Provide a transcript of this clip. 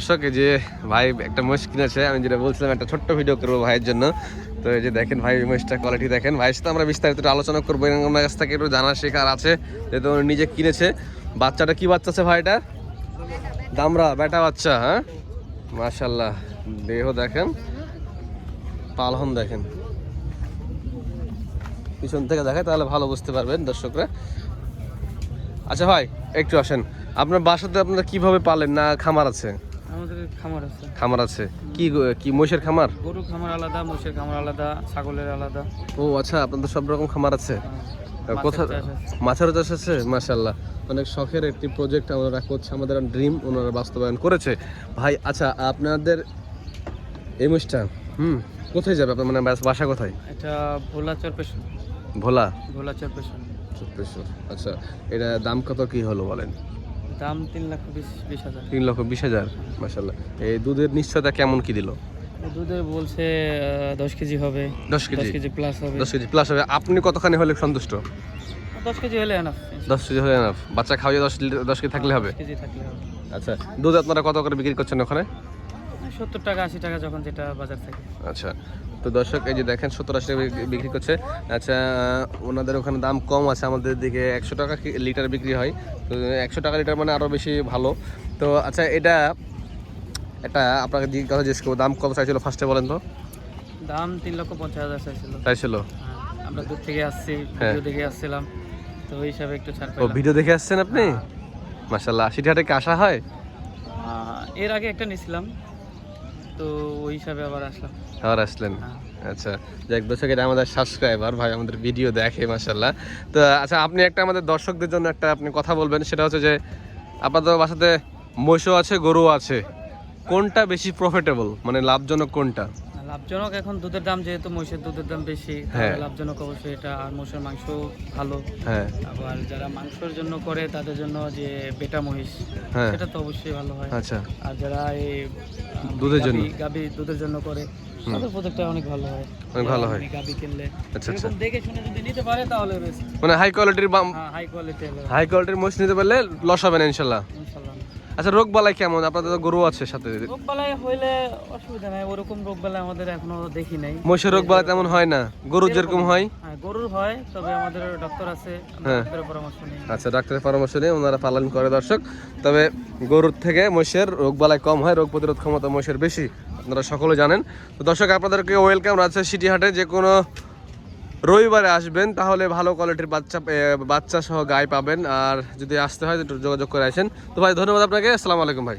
দর্শক যে ভাই একটা মহিষ কিনেছে, আমি যেটা বলছিলাম একটা ছোট্ট ভিডিও করব ভাইয়ের জন্য। তো এই যে দেখেন ভাই মহিষটা কোয়ালিটি দেখেন। ভাইয়ের সাথে আমরা বিস্তারিত আলোচনা করব, এবং কাছ থেকে একটু জানার শেখার আছে, যেহেতু নিজে কিনেছে। বাচ্চাটা কি বাচ্চা আছে ভাইটা? দামরা, বেটা বাচ্চা হ্যাঁ? মাশাল্লাহ দেহ দেখেন, পালহন দেখেন। পিছন থেকে দেখে, তাহলে ভালো বুঝতে পারবেন দর্শকরা। আচ্ছা ভাই, একটু আসেন। আপনার বাসাতে আপনারা কীভাবে পালেন? না খামার আছে? আমাদের খামার আছে। খামার আছে। কি কি মহিষের খামার? গরু খামার আলাদা মোষের খামার আলাদা ছাগলের আলাদা। ও আচ্ছা আপনাদের সব রকম খামার আছে? মাছের কোথা। মাছেরও চাষ আছে? মাশাল্লাহ অনেক শখের একটি প্রজেক্ট আমরা করছে আমাদের ড্রিম ওনারা বাস্তবায়ন করেছে। ভাই আচ্ছা আপনাদের এই মহিষটা হুম কোথায় যাবে? আপনার মানে বাস- কোথায়? এটা ভোলা চরপেশন ভোলা? ভোলা চরপেশন চুপ্পেশ্বর আচ্ছা এটা দাম কত কি হলো বলেন? দাম তিন লাখ বিশ হাজার। তিন লক্ষ বিশ হাজার মাসাল্লাহ এই দুধের নিশ্চয়তা কেমন কি দিল? দুধে বলছে দশ কেজি হবে দশ দশ কেজি কেজি প্লাস হবে। দশ কেজি প্লাস হবে। আপনি কতখানি হলে সন্তুষ্ট? দশ কেজি হলে এনাফ দশ কেজি হলে না বাচ্চা খাওয়াই দশ লিটার- দশ কেজি থাকলে হবে? কেজি থাকলে হবে। আচ্ছা দুধ আপনারা কত করে বিক্রি করছেন ওখানে? সত্তর টাকা আশি টাকা যখন যেটা বাজার থাকে। আচ্ছা তো দর্শক এই যে দেখেন সত্তর আশি টাকা বিক্রি- করছে। আচ্ছা ওনাদের ওখানে দাম কম আছে আমাদের দিকে একশো টাকা লিটার বিক্রি হয়। তো একশো টাকা লিটার মানে আরও বেশি ভালো। তো আচ্ছা এটা এটা আপনাকে কথা জিজ্ঞেস করব দাম কত চাইছিল ফার্স্টে বলেন তো? দাম তিন লক্ষ পঞ্চাশ হাজার চাইছিল। চাইছিল? হ্যাঁ, আমরা দূর থেকে আসছি হ্যাঁ। ভিডিও দেখে আসছিলাম। তো ওই হিসাবে একটু ছাড় ও ভিডিও দেখে আসছেন আপনি? মাসাল্লাহ আশি টাকা কি আসা হয়? এর আগে একটা নিছিলাম। তো ওই হিসাবে আবার আসলাম। আবার আসলেন? হ্যাঁ। আচ্ছা যাক দর্শক এটা আমাদের সাবস্ক্রাইবার ভাই আমাদের ভিডিও দেখে মাসাল্লাহ তো আচ্ছা আপনি একটা আমাদের দর্শকদের জন্য একটা আপনি কথা বলবেন সেটা হচ্ছে যে আপনাদের বাসাতে মহিষও আছে গরু আছে। কোনটা বেশি প্রফিটেবল মানে লাভজনক কোনটা? লাভজনক এখন দুধের দাম যেহেতু মহিষের দুধের দাম বেশি হ্যাঁ। লাভজনক অবশ্যই এটা আর মহিষের মাংস ভালো। হ্যাঁ। আবার যারা মাংসের জন্য করে তাদের জন্য যে বেটা মহিষ হ্যাঁ। সেটা তো অবশ্যই ভালো হয়। আচ্ছা। আর যারা এই দুধের জন্য? গাবি দুধের জন্য করে। তাদের প্রোডাক্টটা অনেক ভালো হয়। অনেক ভালো হয়। গাবি কিনলে। আচ্ছা আচ্ছা। দেখে শুনে যদি নিতে পারে তাহলে বেশ। মানে হাই কোয়ালিটির হাই কোয়ালিটি হাই কোয়ালিটির মহিষ নিতে পারলে লস হবে না ইনশাআল্লাহ ইনশাল্লাহ। আচ্ছা রোগ বালাই কেমন? আপনাদের তো গরু আছে সাথে। রোগবালাই হইলে অসুবিধা নাই ওরকম রোগবালাই আমাদের এখনও দেখি নাই। মহিষের রোগ বালাই তেমন হয় না? গরুর যেরকম হয়? হ্যাঁ গরুর হয় তবে আমাদের ডক্টর আছে হ্যাঁ। ডাক্তারের পরামর্শ নিই। আচ্ছা ডাক্তারের পরামর্শ নিয়ে ওনারা পালন করে দর্শক। তবে গরুর থেকে মহিষের রোগ বালাই কম হয় রোগ প্রতিরোধ ক্ষমতা মহিষের বেশি। আপনারা সকলে জানেন। তো দর্শক আপনাদেরকে ওয়েলকাম রাজশাহী সিটি হাটে যে কোনো রবিবারে আসবেন, তাহলে ভালো কোয়ালিটির বাচ্চা বাচ্চা সহ গায়ে পাবেন। আর যদি আসতে হয় যোগাযোগ করে আসেন। তো ভাই, ধন্যবাদ আপনাকে। আসসালামু আলাইকুম ভাই।